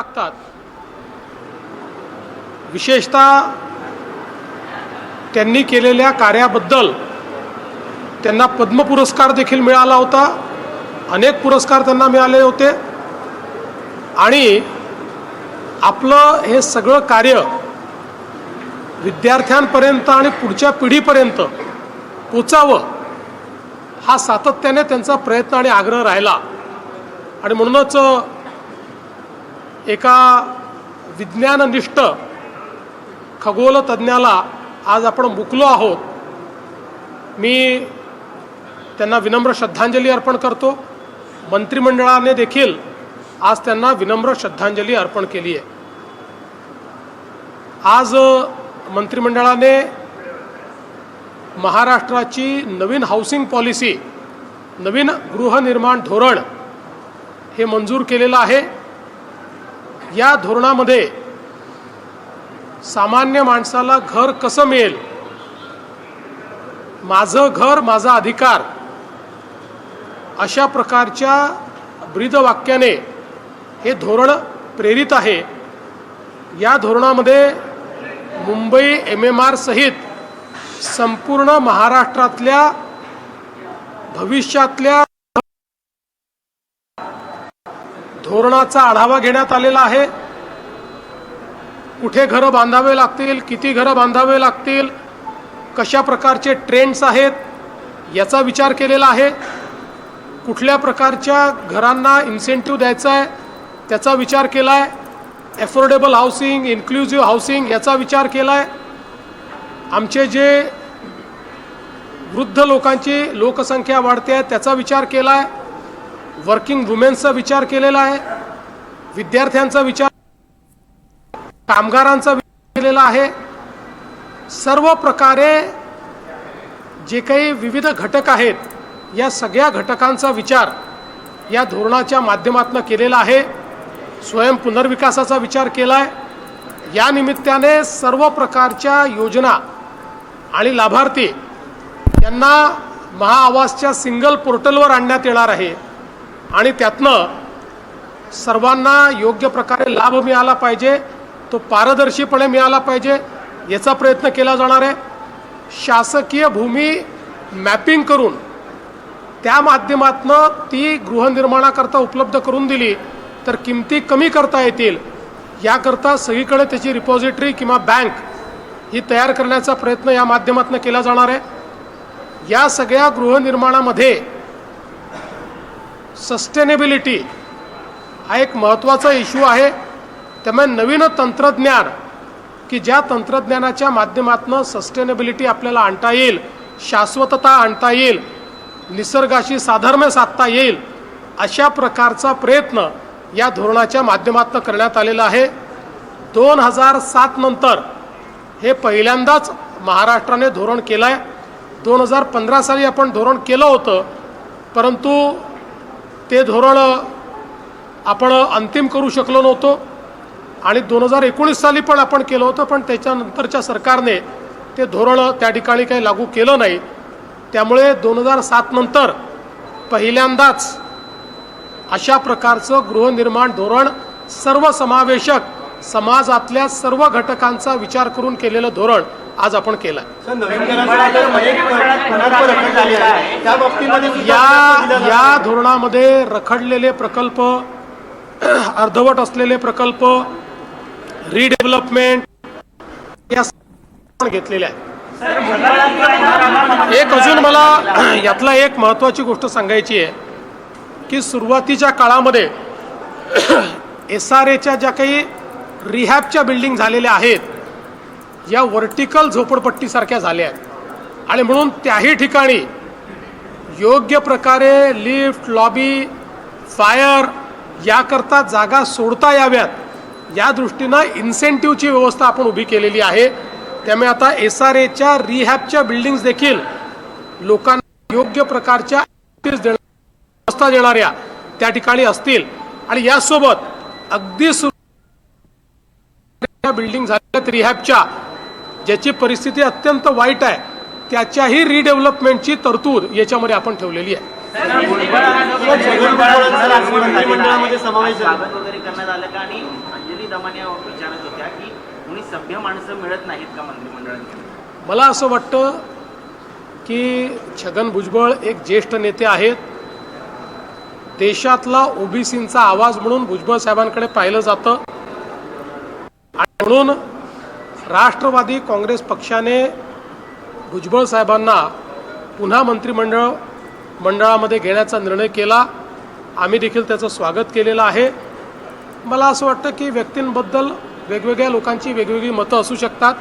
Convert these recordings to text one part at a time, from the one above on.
लागतात विशेषतः त्यांनी केलेल्या कार्याबद्दल त्यांना पद्म पुरस्कार देखील मिळाला होता. अनेक पुरस्कार त्यांना मिळाले होते. आणि आपलं हे सगळं कार्य विद्यार्थ्यांपर्यंत आणि पुढच्या पिढीपर्यंत पोचावं हा सातत्याने त्यांचा प्रयत्न आणि आग्रह राहिला. आणि म्हणूनच एका विज्ञाननिष्ठ खगोल तज्ज्ञाला आज आपण मुकलो आहोत. मी त्यांना विनम्र श्रद्धांजली अर्पण करतो. मंत्रिमंडळाने देखील आज त्यांना विनम्र श्रद्धांजली अर्पण केली आहे. आज मंत्रिमंडळाने महाराष्ट्राची नवीन हाऊसिंग पॉलिसी नवीन गृहनिर्माण धोरण हे मंजूर केलेलं आहे. या धोरणामध्ये सामान्य माणसाला घर कसं मिळेल? माझं घर माझा अधिकार अशा प्रकारच्या ब्रीदवाक्याने हे धोरण प्रेरित आहे. या धोरणामध्ये मुंबई एम एम आर सहित संपूर्ण महाराष्ट्रातल्या भविष्यातल्या धोरणाचा आढावा घेण्यात आलेला आहे. कुठे घरं बांधावे लागतील किती घरं बांधावे लागतील कशा प्रकारचे ट्रेंड्स आहेत याचा विचार केलेला आहे. कुठल्या प्रकारच्या घरांना इन्सेंटिव्ह द्यायचा आहे त्याचा विचार केला आहे ॲफोर्डेबल हाऊसिंग इन्क्लुझिव्ह हाऊसिंग याचा विचार केला आहे आमचे जे वृद्ध लोकांची लोकसंख्या वाढते आहे त्याचा विचार केला आहे वर्किंग वुमेन्सचा विचार केलेला आहे विद्यार्थ्यांचा विचार कामगारांचा विचार केलेला आहे. सर्व प्रकारे जे काही विविध घटक आहेत या सगळ्या घटकांचा विचार या धोरणाच्या माध्यमातून केलेला आहे. स्वयं पुनर्विकासाचा विचार केला आहे या निमित्ताने सर्व प्रकारच्या योजना आणि लाभार्थी यांना महाआवासच्या सिंगल पोर्टलवर आणण्यात येणार आहे. आणि त्यातनं सर्वांना योग्य प्रकारे लाभ मिळाला पाहिजे तो पारदर्शीपणे मिळाला पाहिजे याचा प्रयत्न केला जाणार आहे. शासकीय भूमी मॅपिंग करून त्या माध्यमातनं ती गृहनिर्माणाकरता उपलब्ध करून दिली तर किमती कमी करता येतील याकरता सगळीकडे त्याची रिपॉझिटरी किंवा बँक ही तयार करण्याचा प्रयत्न या माध्यमातून केला जाणार आहे. या सगळ्या गृहनिर्माणामध्ये सस्टेनेबिलिटी हा एक महत्त्वाचा इश्यू आहे. त्यामुळे नवीन तंत्रज्ञान की ज्या तंत्रज्ञानाच्या माध्यमातून सस्टेनेबिलिटी आपल्याला आणता येईल शाश्वतता आणता येईल निसर्गाशी साधर्म्य साधता येईल अशा प्रकारचा प्रयत्न या धोरणाच्या माध्यमातून करण्यात आलेला आहे. दोन हजार सात नंतर हे पहिल्यांदाच महाराष्ट्राने धोरण केलं आहे दोन हजार पंधरा साली आपण धोरण केलं होतं परंतु ते धोरण आपण अंतिम करू शकलो नव्हतो. आणि दोन हजार एकोणीस साली पण आपण केलं होतं पण त्याच्यानंतरच्या सरकारने ते धोरण त्या ठिकाणी काही लागू केलं नाही. त्यामुळे दोन हजार सात नंतर पहिल्यांदाच अशा प्रकारचं गृहनिर्माण धोरण सर्वसमावेशक समाजातल्या सर्व घटकांचा विचार करून केलेलं धोरण आज आपण केलं या या. धोरणामध्ये रखडलेले प्रकल्प अर्धवट असलेले प्रकल्प रिडेव्हलपमेंट या घेतलेल्या आहेत. एक अजून मला यातला एक महत्त्वाची गोष्ट सांगायची आहे की सुरुवातीच्या काळामध्ये एस आर एच्या ज्या काही रिहॅबच्या बिल्डिंग झालेल्या आहेत या व्हर्टिकल झोपडपट्टीसारख्या झाल्या आहेत. आणि म्हणून त्याही ठिकाणी योग्य प्रकारे लिफ्ट लॉबी फायर याकरता जागा सोडता याव्यात. या दृष्टीनं इन्सेंटिव्हची व्यवस्था आपण उभी केलेली आहे. त्यामुळे आता एस आर एच्या रिहॅबच्या बिल्डिंग्स देखील लोकांना योग्य प्रकारच्या व्यवस्था देणाऱ्या त्या ठिकाणी असतील. आणि यासोबत अगदी सुरू बिल्डिंग झाल्यात रिहॅबच्या. ज्याची परिस्थिती अत्यंत वाईट आहे त्याच्याही रिडेव्हलपमेंटची तरतूद याच्यामध्ये आपण ठेवलेली आहे. छगन भुजबळांचा मंत्रिमंडळामध्ये समावेश झाला स्वागत वगैरे करण्यात आलं का? आणि अंजली दमाने यावर विचारत होत्या की कोणी सभ्य माणसं मिळत नाहीत का मंत्रिमंडळात मला असं वाटतं की छगन भुजबळ एक ज्येष्ठ नेते आहेत. देशातला ओबीसींचा आवाज म्हणून भुजबळ साहेबांकडे पाहिलं जातं. आणि म्हणून राष्ट्रवादी काँग्रेस पक्षाने भुजबळ साहेबांना पुन्हा मंत्रिमंडळ मंडळामध्ये घेण्याचा निर्णय केला. आम्ही देखील त्याचं स्वागत केलेलं आहे. मला असं वाटतं की व्यक्तींबद्दल वेगवेगळ्या लोकांची वेगवेगळी मतं असू शकतात.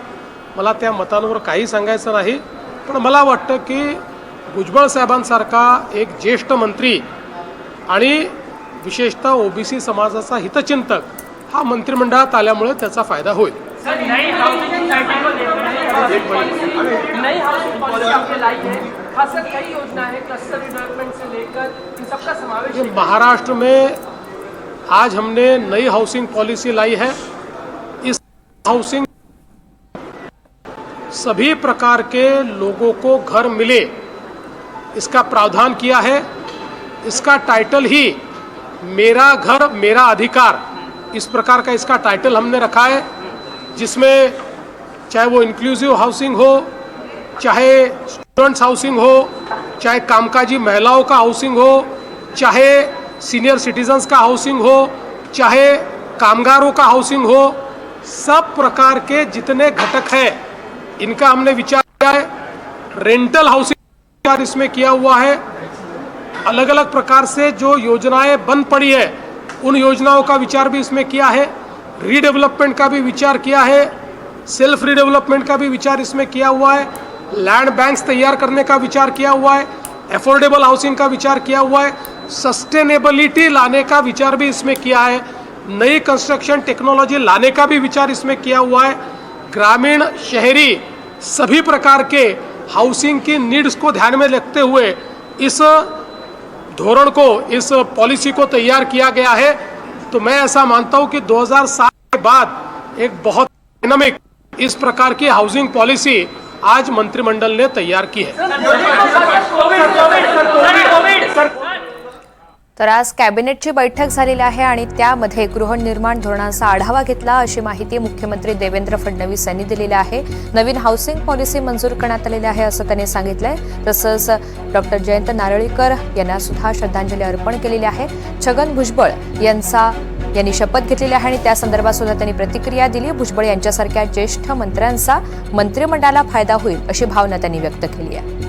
मला त्या मतांवर काही सांगायचं नाही. पण मला वाटतं की भुजबळ साहेबांसारखा एक ज्येष्ठ मंत्री आणि विशेषतः ओबीसी समाजाचा हितचिंतक हा मंत्रिमंडळात आल्यामुळे त्याचा फायदा होईल. सर नई हाउसिंग पॉलिसी नई हाउसिंग पॉलिसी आपने लाई है खासकर कई योजना है क्लस्टर डेवलपमेंट से लेकर इन सबका समावेश महाराष्ट्र में आज हमने नई हाउसिंग पॉलिसी लाई है। इस हाउसिंग सभी प्रकार के लोगों को घर मिले इसका प्रावधान किया है। इसका टाइटल ही मेरा घर मेरा अधिकार। इस प्रकार का इसका टाइटल हमने रखा है। जिसमें चाहे वो इंक्लूसिव हाउसिंग हो, चाहे स्टूडेंट्स हाउसिंग हो, चाहे कामकाजी महिलाओं का हाउसिंग हो, चाहे सीनियर सिटीजन्स का हाउसिंग हो, चाहे कामगारों का हाउसिंग हो, सब प्रकार के जितने घटक हैं, इनका हमने विचार किया है। रेंटल हाउसिंग विचार इसमें किया हुआ है। अलग अलग प्रकार से जो योजनाएँ बंद पड़ी है, उन योजनाओं का विचार भी इसमें किया है। रीडेवलपमेंट का भी विचार किया है सेल्फ रीडेवलपमेंट का भी विचार इसमें किया हुआ है लैंड बैंक्स तैयार करने का विचार किया हुआ है एफोर्डेबल हाउसिंग का विचार किया हुआ है सस्टेनेबिलिटी लाने का विचार भी इसमें किया है, नई कंस्ट्रक्शन टेक्नोलॉजी लाने का भी विचार इसमें किया हुआ है, ग्रामीण, शहरी, सभी प्रकार के हाउसिंग की नीड्स को ध्यान में रखते हुए इस धोरण को, इस पॉलिसी को तैयार किया गया है। तो मैं ऐसा मानता हूँ कि 2007 के बाद एक बहुत डायनामिक इस प्रकार की हाउसिंग पॉलिसी आज मंत्रिमंडल ने तैयार की है। तर आज कॅबिनेटची बैठक झालेली आहे आणि त्यामध्ये गृहनिर्माण धोरणाचा आढावा घेतला अशी माहिती मुख्यमंत्री देवेंद्र फडणवीस यांनी दिलेली आहे. नवीन हाऊसिंग पॉलिसी मंजूर करण्यात आलेली आहे असं त्यांनी सांगितलंय. तसंच डॉक्टर जयंत नारळीकर यांना सुद्धा श्रद्धांजली अर्पण केलेली आहे. छगन भुजबळ यांचा यांनी शपथ घेतलेली आहे आणि त्या संदर्भात सुद्धा त्यांनी प्रतिक्रिया दिली. भुजबळ यांच्यासारख्या ज्येष्ठ मंत्र्यांचा मंत्रिमंडळाला फायदा होईल अशी भावना त्यांनी व्यक्त केली आहे.